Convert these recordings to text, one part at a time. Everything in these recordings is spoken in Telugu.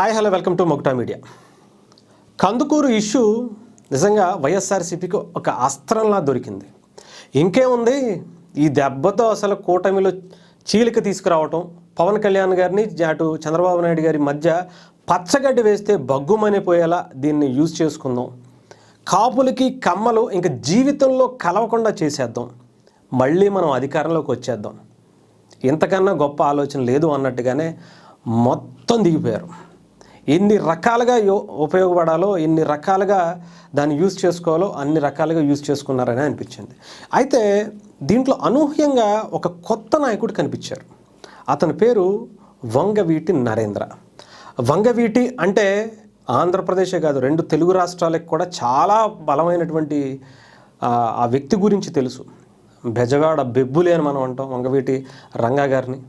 Hi hello welcome to Mogata media. Kandukuru issue నిజంగా వైఎస్ఆర్సీపీకి ఒక అస్త్రంలా దొరికింది. ఇంకేముంది? ఈ దెబ్బతో అసలు కూటమిలో చీలిక తీసుకురావటం పవన్ కళ్యాణ్ గారిని అటు చంద్రబాబు నాయుడు గారి మధ్య పచ్చగడ్డి వేస్తే బగ్గుమని పోయేలా దీన్ని యూజ్ చేసుకుందాం. కాపులకి కమ్మలు ఇంక జీవితంలో కలవకుండా చేసేద్దాం. మళ్ళీ మనం అధికారంలోకి వచ్చేద్దాం. ఇంతకన్నా గొప్ప ఆలోచన లేదు అన్నట్టుగానే మొత్తం దిగిపోయారు. ఎన్ని రకాలుగా యో- ఉపయోగపడాలో ఎన్ని రకాలుగా దాన్ని యూజ్ చేసుకోవాలో అన్ని రకాలుగా యూజ్ చేసుకున్నారని అనిపించింది. అయితే దీంట్లో అనూహ్యంగా ఒక కొత్త నాయకుడు కనిపించారు. అతని పేరు వంగవీటి నరేంద్ర. వంగవీటి అంటే ఆంధ్రప్రదేశే కాదు రెండు తెలుగు రాష్ట్రాలకు కూడా చాలా బలమైనటువంటి ఆ, ఆ వ్యక్తి గురించి తెలుసు. బెజవాడ బెబ్బులే అని మనం అంటాం వంగవీటి రంగా గారిని.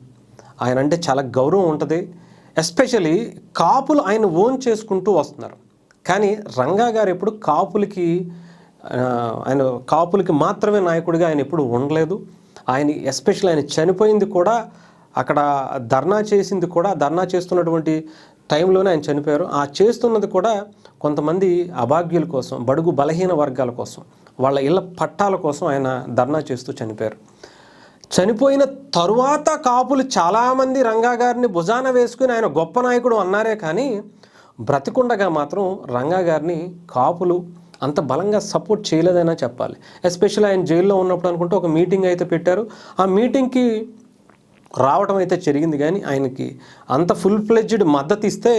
ఆయన అంటే చాలా గౌరవం ఉంటుంది. ఎస్పెషలీ కాపులు ఆయన ఓన్ చేసుకుంటూ వస్తున్నారు. కానీ రంగా గారు ఎప్పుడు కాపులకి ఆయన కాపులకి మాత్రమే నాయకుడిగా ఆయన ఎప్పుడు ఉండలేదు. ఆయన ఎస్పెషల్ ఆయన చనిపోయింది కూడా అక్కడ ధర్నా చేసింది కూడా ధర్నా చేస్తున్నటువంటి టైంలోనే ఆయన చనిపోయారు. ఆ చేస్తున్నది కూడా కొంతమంది అభాగ్యుల కోసం బడుగు బలహీన వర్గాల కోసం వాళ్ళ ఇళ్ళ పట్టాల కోసం ఆయన ధర్నా చేస్తూ చనిపోయారు. చనిపోయిన తరువాత కాపులు చాలామంది రంగా గారిని భుజాన వేసుకుని ఆయన గొప్ప నాయకుడు అన్నారే కానీ బ్రతికుండగా మాత్రం రంగా గారిని కాపులు అంత బలంగా సపోర్ట్ చేయలేదైనా చెప్పాలి. ఎస్పెషల్ ఆయన జైల్లో ఉన్నప్పుడు అనుకుంటే ఒక మీటింగ్ అయితే పెట్టారు. ఆ మీటింగ్కి రావటం అయితే జరిగింది కానీ ఆయనకి అంత ఫుల్ ఫ్లెడ్జ్డ్ మద్దతు ఇస్తే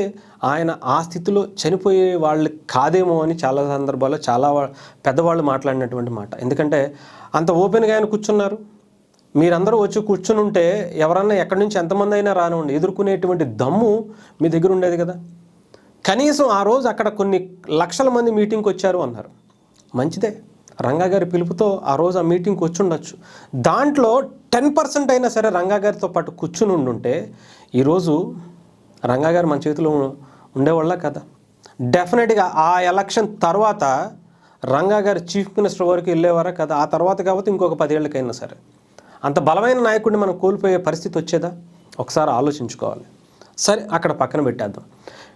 ఆయన ఆ స్థితిలో చనిపోయే వాళ్ళు కాదేమో అని చాలా సందర్భాల్లో చాలా పెద్దవాళ్ళు మాట్లాడినటువంటి మాట. ఎందుకంటే అంత ఓపెన్గా ఆయన కూర్చున్నారు. మీరందరూ వచ్చి కూర్చుని ఉంటే ఎవరన్నా ఎక్కడి నుంచి ఎంతమంది అయినా రానివ్వండి. ఎదుర్కొనేటువంటి దమ్ము మీ దగ్గర ఉండేది కదా. కనీసం ఆ రోజు అక్కడ కొన్ని లక్షల మంది మీటింగ్కి వచ్చారు అన్నారు. మంచిదే. రంగా గారి పిలుపుతో ఆ రోజు ఆ మీటింగ్కి వచ్చి ఉండొచ్చు దాంట్లో టెన్ పర్సెంట్ అయినా సరే రంగా గారితో పాటు కూర్చుని ఉండుంటే ఈరోజు రంగా గారు మన చేతిలో ఉండేవాళ్ళ కదా. డెఫినెట్గా ఆ ఎలక్షన్ తర్వాత రంగా గారు చీఫ్ మినిస్టర్ వరకు వెళ్ళేవారా కదా. ఆ తర్వాత కాబట్టి ఇంకొక పదేళ్ళకైనా సరే. అంత బలమైన నాయకుడిని మనం కోల్పోయే పరిస్థితి వచ్చేదా? ఒకసారి ఆలోచించుకోవాలి. సరే అక్కడ పక్కన పెట్టేద్దాం.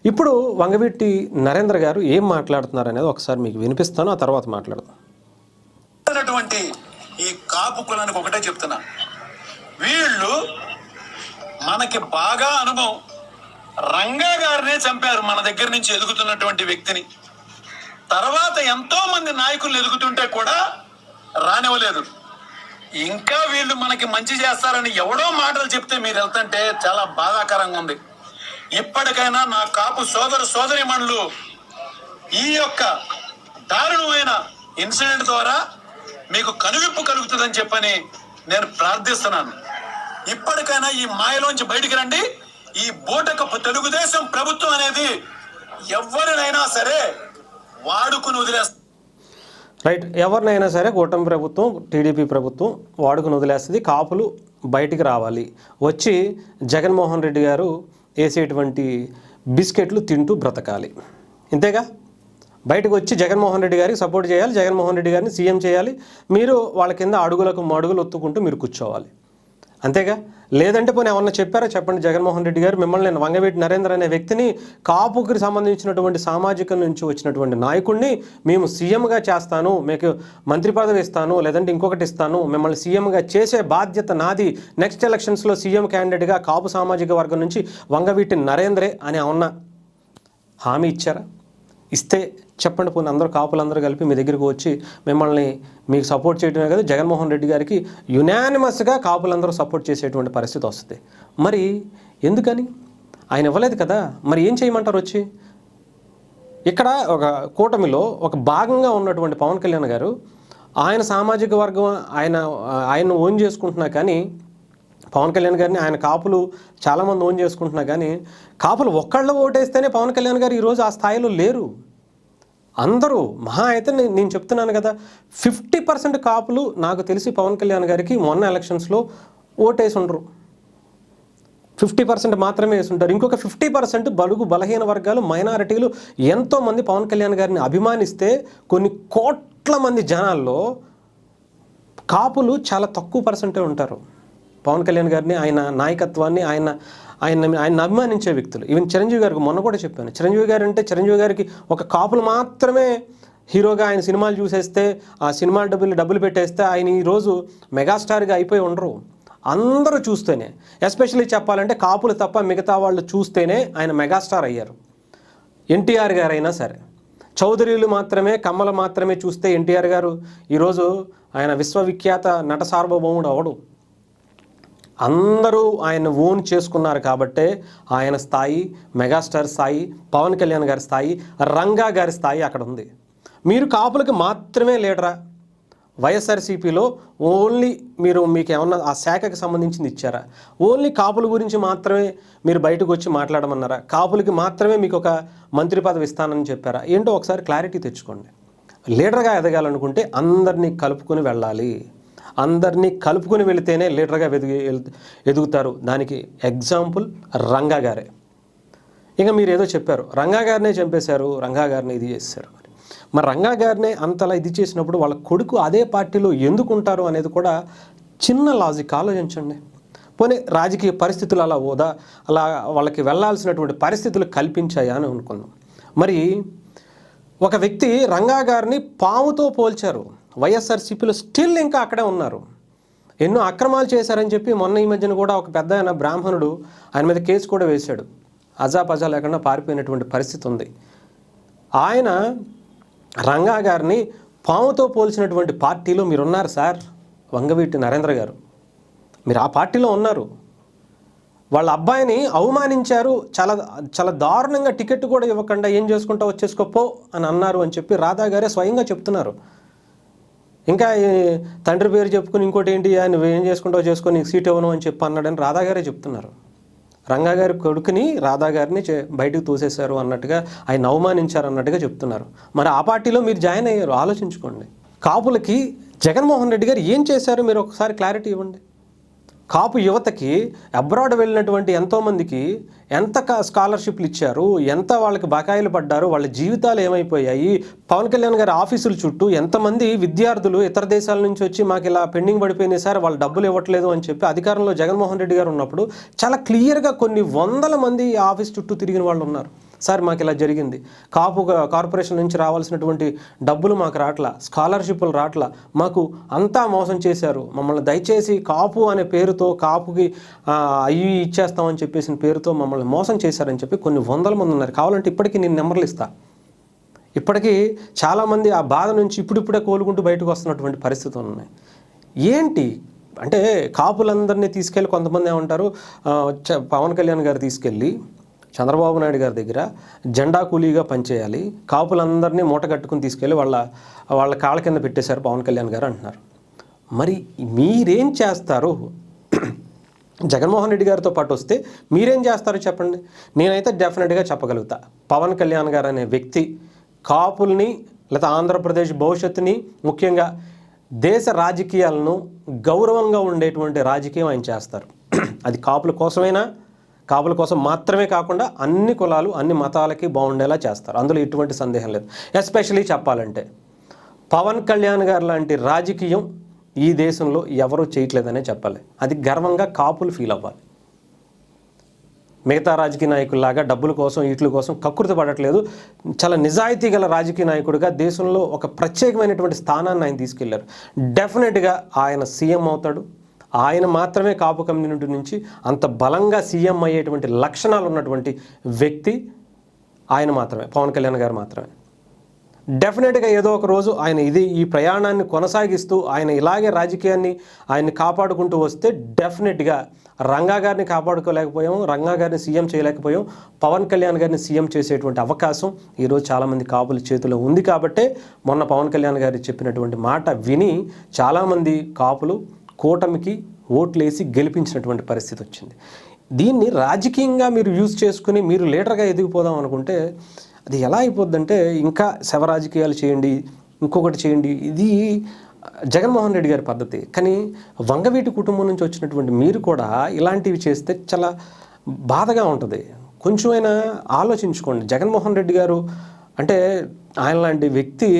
ఇప్పుడు వంగవీటి నరేంద్ర గారు ఏం మాట్లాడుతున్నారు అనేది ఒకసారి మీకు వినిపిస్తాను ఆ తర్వాత మాట్లాడదాం. ఈ కాపు కులానికి ఒకటే చెప్తున్నా. వీళ్ళు మనకి బాగా అనుభవం. రంగా గారినే చంపారు మన దగ్గర నుంచి ఎదుగుతున్నటువంటి వ్యక్తిని. తర్వాత ఎంతో మంది నాయకులు ఎదుగుతుంటే కూడా రానివ్వలేదు. ఇంకా వీళ్ళు మనకి మంచి చేస్తారని ఎవడో మాటలు చెప్తే మీరు వెళ్తుంటే చాలా బాధాకరంగా ఉంది. ఇప్పటికైనా నా కాపు సోదర సోదరి ఈ యొక్క దారుణమైన ఇన్సిడెంట్ ద్వారా మీకు కనువిప్పు కలుగుతుందని చెప్పని నేను ప్రార్థిస్తున్నాను. ఇప్పటికైనా ఈ మాయలోంచి బయటికి రండి. ఈ బూటకపు తెలుగుదేశం ప్రభుత్వం అనేది ఎవరినైనా సరే వాడుకుని వదిలేస్తారు రైట్ ఎవరినైనా సరే కూటమి ప్రభుత్వం టీడీపీ ప్రభుత్వం వాడుకుని వదిలేస్తుంది కాపులు బయటికి రావాలి. వచ్చి జగన్మోహన్ రెడ్డి గారు వేసేటువంటి బిస్కెట్లు తింటూ బ్రతకాలి. ఇంతేగా? బయటకు వచ్చి జగన్మోహన్ రెడ్డి గారికి సపోర్ట్ చేయాలి జగన్మోహన్ రెడ్డి గారిని సీఎం చేయాలి. మీరు వాళ్ళ కింద అడుగులకు మడుగులు ఒత్తుకుంటూ మీరు కూర్చోవాలి. అంతేగా? లేదంటే పోనీ ఏమన్నా చెప్పారా? చెప్పండి జగన్మోహన్ రెడ్డి గారు. మిమ్మల్ని నేను వంగవీటి నరేంద్ర అనే వ్యక్తిని కాపుకి సంబంధించినటువంటి సామాజిక నుంచి వచ్చినటువంటి నాయకుడిని మేము సీఎంగా చేస్తాను మీకు మంత్రి పదవి ఇస్తాను లేదంటే ఇంకొకటి ఇస్తాను మిమ్మల్ని సీఎంగా చేసే బాధ్యత నాది. నెక్స్ట్ ఎలక్షన్స్లో సీఎం క్యాండిడేట్గా కాపు సామాజిక వర్గం నుంచి వంగవీటి నరేంద్రే అని ఏమన్నా హామీ ఇచ్చారా? ఇస్తే చెప్పండి పోనీ అందరూ కాపులందరూ కలిపి మీ దగ్గరికి వచ్చి మిమ్మల్ని మీకు సపోర్ట్ చేయడమే కదా జగన్మోహన్ రెడ్డి గారికి యునానిమస్గా కాపులందరూ సపోర్ట్ చేసేటువంటి పరిస్థితి వస్తుంది. మరి ఎందుకని? ఆయన ఇవ్వలేదు కదా? మరి ఏం చేయమంటారు వచ్చి? ఇక్కడ ఒక కూటమిలో ఒక భాగంగా ఉన్నటువంటి పవన్ కళ్యాణ్ గారు ఆయన సామాజిక వర్గం ఆయన ఆయన ఓన్ చేసుకుంటున్నా కానీ పవన్ కళ్యాణ్ గారిని ఆయన కాపులు చాలామంది ఓన్ చేసుకుంటున్నా కానీ కాపులు ఒక్కళ్ళు ఓటేస్తేనే పవన్ కళ్యాణ్ గారు ఈరోజు ఆ స్థాయిలో లేరు. అందరూ మహా అయితే నేను చెప్తున్నాను కదా ఫిఫ్టీ పర్సెంట్ కాపులు నాకు తెలిసి పవన్ కళ్యాణ్ గారికి మొన్న ఎలక్షన్స్లో ఓటేసి ఉండరు ఫిఫ్టీ పర్సెంట్ మాత్రమే వేసుంటారు. ఇంకొక ఫిఫ్టీ పర్సెంట్ బలుగు బలహీన వర్గాలు మైనారిటీలు ఎంతోమంది పవన్ కళ్యాణ్ గారిని అభిమానిస్తే కొన్ని కోట్ల మంది జనాల్లో కాపులు చాలా తక్కువ పర్సెంటే ఉంటారు. పవన్ కళ్యాణ్ గారిని ఆయన నాయకత్వాన్ని ఆయన ఆయన ఆయన అభిమానించే వ్యక్తులు. ఈవెన్ చిరంజీవి గారికి మొన్న కూడా చెప్పాను. చిరంజీవి గారు అంటే చిరంజీవి గారికి ఒక కాపులు మాత్రమే హీరోగా ఆయన సినిమాలు చూసేస్తే ఆ సినిమా డబ్బులు డబ్బులు పెట్టేస్తే ఆయన ఈరోజు మెగాస్టార్గా అయిపోయి ఉండరు. అందరూ చూస్తేనే ఎస్పెషల్లీ చెప్పాలంటే కాపులు తప్ప మిగతా వాళ్ళు చూస్తేనే ఆయన మెగాస్టార్ అయ్యారు. ఎన్టీఆర్ గారైనా సరే. చౌదరీలు మాత్రమే కమ్మలు మాత్రమే చూస్తే ఎన్టీఆర్ గారు ఈరోజు ఆయన విశ్వవిఖ్యాత నట సార్వభౌముడు అవడు. అందరూ ఆయన ఓన్ చేసుకున్నారు కాబట్టే ఆయన స్థాయి మెగాస్టార్ స్థాయి పవన్ కళ్యాణ్ గారి స్థాయి రంగా గారి స్థాయి అక్కడ ఉంది. మీరు కాపులకి మాత్రమే లీడరా? వైఎస్ఆర్సీపీలో ఓన్లీ మీరు మీకు ఏమన్నా ఆ శాఖకి సంబంధించింది ఇచ్చారా? ఓన్లీ కాపుల గురించి మాత్రమే మీరు బయటకు వచ్చి మాట్లాడమన్నారా? కాపులకి మాత్రమే మీకు ఒక మంత్రి పదవి ఇస్తానని చెప్పారా? ఏంటో ఒకసారి క్లారిటీ తెచ్చుకోండి. లీడర్గా ఎదగాలనుకుంటే అందరినీ కలుపుకొని వెళ్ళాలి. అందరినీ కలుపుకొని వెళితేనే లీడర్గా ఎదిగి ఎదుగుతారు. దానికి ఎగ్జాంపుల్ రంగా గారే. ఇక మీరు ఏదో చెప్పారు. రంగా గారినే చంపేశారు రంగా గారిని ఇది చేశారు మరి. రంగా గారినే అంతలా ఇది చేసినప్పుడు వాళ్ళ కొడుకు అదే పార్టీలో ఎందుకు ఉంటారు అనేది కూడా చిన్న లాజిక్. ఆలోచించండి. పోనీ రాజకీయ పరిస్థితులు అలా ఓదా అలా వాళ్ళకి వెళ్ళాల్సినటువంటి పరిస్థితులు కల్పించాయా అని అనుకుందాం. మరి ఒక వ్యక్తి రంగా గారిని పాముతో పోల్చారు. వైఎస్ఆర్సీపీలో స్టిల్ ఇంకా అక్కడే ఉన్నారు. ఎన్నో అక్రమాలు చేశారని చెప్పి మొన్న ఈ మధ్యన కూడా ఒక పెద్ద ఆయన బ్రాహ్మణుడు ఆయన మీద కేసు కూడా వేశాడు. అజాపజా లేకుండా పారిపోయినటువంటి పరిస్థితి ఉంది. ఆయన రంగా గారిని పాముతో పోల్చినటువంటి పార్టీలో మీరున్నారు సార్ వంగవీటి నరేంద్ర గారు. మీరు ఆ పార్టీలో ఉన్నారు. వాళ్ళ అబ్బాయిని అవమానించారు. చాలా చాలా దారుణంగా టికెట్ కూడా ఇవ్వకుండా ఏం చేసుకుంటా వచ్చేసుకోపో అని అన్నారు అని చెప్పి రాధా గారే స్వయంగా చెప్తున్నారు. ఇంకా తండ్రి పేరు చెప్పుకుని ఇంకోటి ఏంటి? "ఆ, నువ్వేం చేసుకుంటావు చేసుకొని నీకు సీట్ ఇవ్వను అని చెప్పి అన్నాడని రాధాగారే చెప్తున్నారు. రంగా గారి కొడుకుని రాధా గారిని బయటకు తోసేశారు అన్నట్టుగా ఆయన అవమానించారు అన్నట్టుగా చెప్తున్నారు. మరి ఆ పార్టీలో మీరు జాయిన్ అయ్యారు? ఆలోచించుకోండి. కాపులకి జగన్మోహన్ రెడ్డి గారు ఏం చేశారు? మీరు ఒకసారి క్లారిటీ ఇవ్వండి. కాపు యువతకి అబ్రాడ్ వెళ్ళినటువంటి ఎంతోమందికి ఎంత కా- స్కాలర్షిప్లు ఇచ్చారు ఎంత వాళ్ళకి బకాయిలు పడ్డారు వాళ్ళ జీవితాలు ఏమైపోయాయి పవన్ కళ్యాణ్ గారి ఆఫీసుల చుట్టూ ఎంతమంది విద్యార్థులు ఇతర దేశాల నుంచి వచ్చి మాకు ఇలా పెండింగ్ పడిపోయినాయి సార్ వాళ్ళు డబ్బులు ఇవ్వట్లేదు అని చెప్పి అధికారంలో జగన్మోహన్ రెడ్డి గారు ఉన్నప్పుడు చాలా క్లియర్గా కొన్ని వందల మంది ఈ ఆఫీస్ చుట్టూ తిరిగిన వాళ్ళు ఉన్నారు. సార్ మాకు ఇలా జరిగింది. కాపు కార్పొరేషన్ నుంచి రావాల్సినటువంటి డబ్బులు మాకు రాట్లా స్కాలర్షిప్లు రాట్లా మాకు అంతా మోసం చేశారు. మమ్మల్ని దయచేసి కాపు అనే పేరుతో కాపుకి అవి అయ్యి ఇచ్చేస్తామని చెప్పేసిన పేరుతో మమ్మల్ని మోసం చేశారని చెప్పి కొన్ని వందల మంది ఉన్నారు. కావాలంటే ఇప్పటికీ నేను నెంబర్లు ఇస్తా. ఇప్పటికీ చాలామంది ఆ బాధ నుంచి ఇప్పుడిప్పుడే కోలుకుంటూ బయటకు వస్తున్నటువంటి పరిస్థితులు ఉన్నాయి. ఏంటి? అంటే కాపులందరినీ తీసుకెళ్ళి కొంతమంది ఏమంటారు? పవన్ కళ్యాణ్ గారు తీసుకెళ్ళి చంద్రబాబు నాయుడు గారి దగ్గర జెండా కూలీగా పనిచేయాలి కాపులందరినీ మూట కట్టుకుని తీసుకెళ్ళి వాళ్ళ వాళ్ళ కాళ్ళ కింద పెట్టేశారు పవన్ కళ్యాణ్ గారు అంటున్నారు. మరి మీరేం చేస్తారు? జగన్మోహన్ రెడ్డి గారితో పాటు వస్తే మీరేం చేస్తారో చెప్పండి? నేనైతే డెఫినెట్గా చెప్పగలుగుతా. పవన్ కళ్యాణ్ గారు అనే వ్యక్తి కాపుల్ని లేదా ఆంధ్రప్రదేశ్ భవిష్యత్తుని ముఖ్యంగా దేశ రాజకీయాలను గౌరవంగా ఉండేటువంటి రాజకీయం ఆయన చేస్తారు. అది కాపుల కోసమైనా కాపుల కోసం మాత్రమే కాకుండా అన్ని కులాలు అన్ని మతాలకి బాగుండేలా చేస్తారు. అందులో ఎటువంటి సందేహం లేదు. ఎస్పెషలీ చెప్పాలంటే పవన్ కళ్యాణ్ గారు లాంటి రాజకీయం ఈ దేశంలో ఎవరూ చేయట్లేదనే చెప్పాలి. అది గర్వంగా కాపులు ఫీల్ అవ్వాలి. మిగతా రాజకీయ నాయకుల్లాగా డబ్బుల కోసం వీటి కోసం కక్కుర్తి పడట్లేదు. చాలా నిజాయితీ గల రాజకీయ నాయకుడిగా దేశంలో ఒక ప్రత్యేకమైనటువంటి స్థానాన్ని ఆయన తీసుకెళ్ళారు. డెఫినెట్గా ఆయన సీఎం అవుతాడు. ఆయన మాత్రమే కాపు కమ్యూనిటీ నుంచి అంత బలంగా సీఎం అయ్యేటువంటి లక్షణాలు ఉన్నటువంటి వ్యక్తి ఆయన మాత్రమే పవన్ కళ్యాణ్ గారు మాత్రమే. డెఫినెట్గా ఏదో ఒక రోజు ఆయన ఇది ఈ ప్రయాణాన్ని కొనసాగిస్తూ ఆయన ఇలాగే రాజకీయాన్ని ఆయన్ని కాపాడుకుంటూ వస్తే డెఫినెట్గా రంగా గారిని కాపాడుకోలేకపోయాము రంగా గారిని సీఎం చేయలేకపోయాం పవన్ కళ్యాణ్ గారిని సీఎం చేసేటువంటి అవకాశం ఈరోజు చాలామంది కాపుల చేతిలో ఉంది కాబట్టే మొన్న పవన్ కళ్యాణ్ గారు చెప్పినటువంటి మాట విని చాలామంది కాపులు కూటమికి ఓట్లేసి గెలిపించినటువంటి పరిస్థితి వచ్చింది. దీన్ని రాజకీయంగా మీరు యూజ్ చేసుకుని మీరు లీడర్గా ఎదిగిపోదాం అనుకుంటే అది ఎలా అయిపోద్దంటే ఇంకా శవ రాజకీయాలు చేయండి ఇంకొకటి చేయండి ఇది జగన్మోహన్ రెడ్డి గారి పద్ధతి. కానీ వంగవీటి కుటుంబం నుంచి వచ్చినటువంటి మీరు కూడా ఇలాంటివి చేస్తే చాలా బాధగా ఉంటుంది. కొంచెమైనా ఆలోచించుకోండి. జగన్మోహన్ రెడ్డి గారు అంటే ఆయన లాంటి వ్యక్తి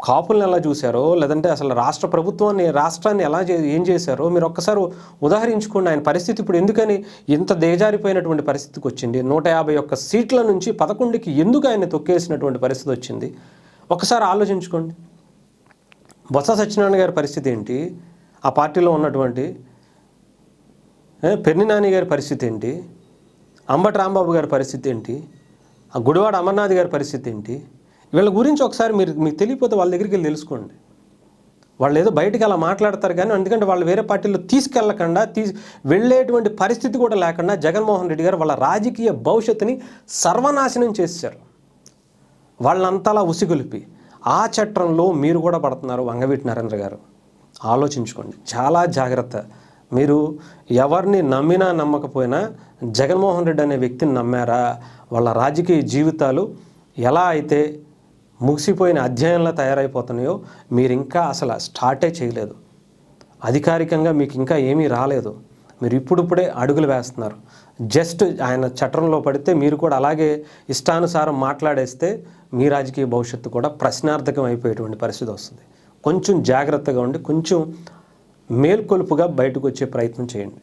కాపుల్ని ఎలా చూశారో లేదంటే అసలు రాష్ట్ర ప్రభుత్వాన్ని రాష్ట్రాన్ని ఎలా చే ఏం చేశారో మీరు ఒక్కసారి ఉదాహరించుకోండి. ఆయన పరిస్థితి ఇప్పుడు ఎందుకని ఇంత దిగజారిపోయినటువంటి పరిస్థితికి వచ్చింది? నూట యాభై ఒక్క సీట్ల నుంచి పదకొండుకి ఎందుకు ఆయన తొక్కేసినటువంటి పరిస్థితి వచ్చింది? ఒకసారి ఆలోచించుకోండి. బొత్స సత్యనారాయణ గారి పరిస్థితి ఏంటి? ఆ పార్టీలో ఉన్నటువంటి ఏ, పెర్ని నాని గారి పరిస్థితి ఏంటి? అంబటి రాంబాబు గారి పరిస్థితి ఏంటి? ఆ గుడివాడ అమర్నాథ్ గారి పరిస్థితి ఏంటి? వీళ్ళ గురించి ఒకసారి మీరు మీకు తెలియకపోతే వాళ్ళ దగ్గరికి వెళ్ళి తెలుసుకోండి. వాళ్ళు ఏదో బయటకు అలా మాట్లాడతారు కానీ ఎందుకంటే వాళ్ళు వేరే పార్టీలో తీసుకెళ్ళకుండా తీ వెళ్ళేటువంటి పరిస్థితి కూడా లేకుండా జగన్మోహన్ రెడ్డి గారు వాళ్ళ రాజకీయ భవిష్యత్తుని సర్వనాశనం చేశారు. వాళ్ళంతలా ఉసిగొలిపి ఆ చట్టంలో మీరు కూడా పడుతున్నారు వంగవీటి నరేంద్ర గారు. ఆలోచించుకోండి. చాలా జాగ్రత్త. మీరు ఎవరిని నమ్మినా నమ్మకపోయినా జగన్మోహన్ రెడ్డి అనే వ్యక్తిని నమ్మారా? వాళ్ళ రాజకీయ జీవితాలు ఎలా అయితే ముగిసిపోయిన అధ్యాయంలో తయారైపోతున్నాయో మీరు ఇంకా అసలు స్టార్టే చేయలేదు. అధికారికంగా మీకు ఇంకా ఏమీ రాలేదు. మీరు ఇప్పుడిప్పుడే అడుగులు వేస్తున్నారు. జస్ట్ ఆయన చట్టంలో పడితే మీరు కూడా అలాగే ఇష్టానుసారం మాట్లాడేస్తే మీ రాజకీయ భవిష్యత్తు కూడా ప్రశ్నార్థకం అయిపోయేటువంటి పరిస్థితి వస్తుంది. కొంచెం జాగ్రత్తగా ఉండి కొంచెం మేల్కొలుపుగా బయటకు వచ్చే ప్రయత్నం చేయండి.